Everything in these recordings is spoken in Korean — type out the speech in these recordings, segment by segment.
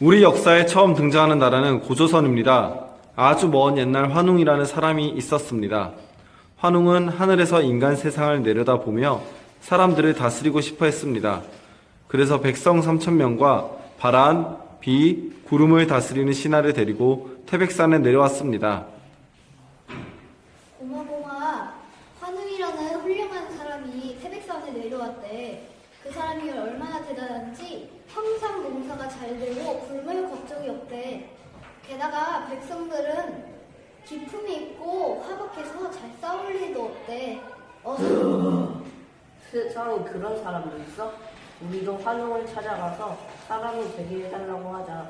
우리 역사에 처음 등장하는 나라는 고조선입니다. 아주 먼 옛날 환웅이라는 사람이 있었습니다. 환웅은 하늘에서 인간 세상을 내려다보며 사람들을 다스리고 싶어 했습니다. 그래서 백성 3천명과 바람, 비, 구름을 다스리는 신하를 데리고 태백산에 내려왔습니다. 고마고마 환웅이라는 훌륭한 사람이 태백산에 내려왔대. 그 사람이 얼마나 대단한지 항상 농사가 잘 되고 굶을 걱정이 없대. 게다가 백성들은 기품이 있고 화목해서 잘 싸울 일도 없대. 어서 세상에 그런 사람도 있어? 우리도 환웅을 찾아가서 사람이 되게 해달라고 하자.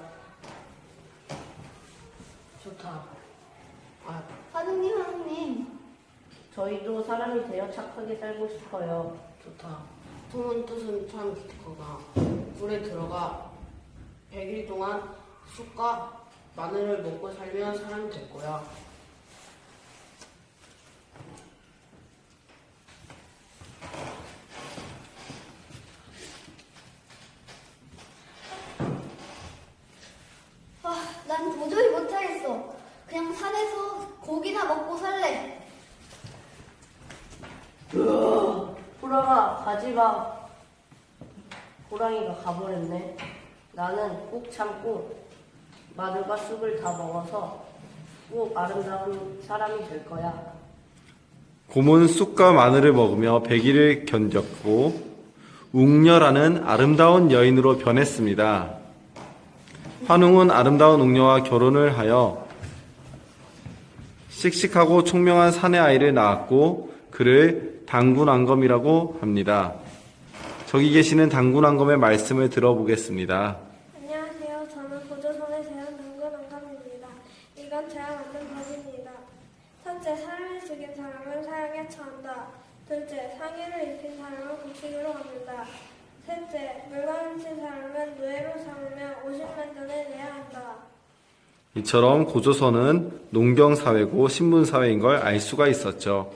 좋다. 아, 환웅님 환웅님 저희도 사람이 되어 착하게 살고 싶어요. 좋다. 숨은 뜻은 참 기특하다. 굴에 들어가 100일 동안 쑥과 마늘을 먹고 살면 사람이 될 거야. 아, 난 도저히 못하겠어. 그냥 산에서 고기나 먹고 살래. 호랑아, 가지마. 호랑이가 가버렸네. 나는 꾹 참고 마늘과 쑥을 다 먹어서 꼭 아름다운 사람이 될 거야. 곰은 쑥과 마늘을 먹으며 백일을 견뎠고 웅녀라는 아름다운 여인으로 변했습니다. 환웅은 아름다운 웅녀와 결혼을 하여 씩씩하고 총명한 사내 아이를 낳았고 그를 당군왕검이라고 합니다. 저기 계시는 당군왕검의 말씀을 들어보겠습니다. 안녕하세요. 저는 고조선에 대한 당근왕감입니다. 이건 제가 만든 법입니다. 첫째, 사람을 죽인 사람은 사형에 처한다. 둘째, 상해를 입힌 사람은 곡식으로 갑니다. 셋째, 물건 훔친 사람은 노예로 삼으며 50만 돈을 내야 한다. 이처럼 고조선은 농경사회고 신분사회인 걸 알 수가 있었죠.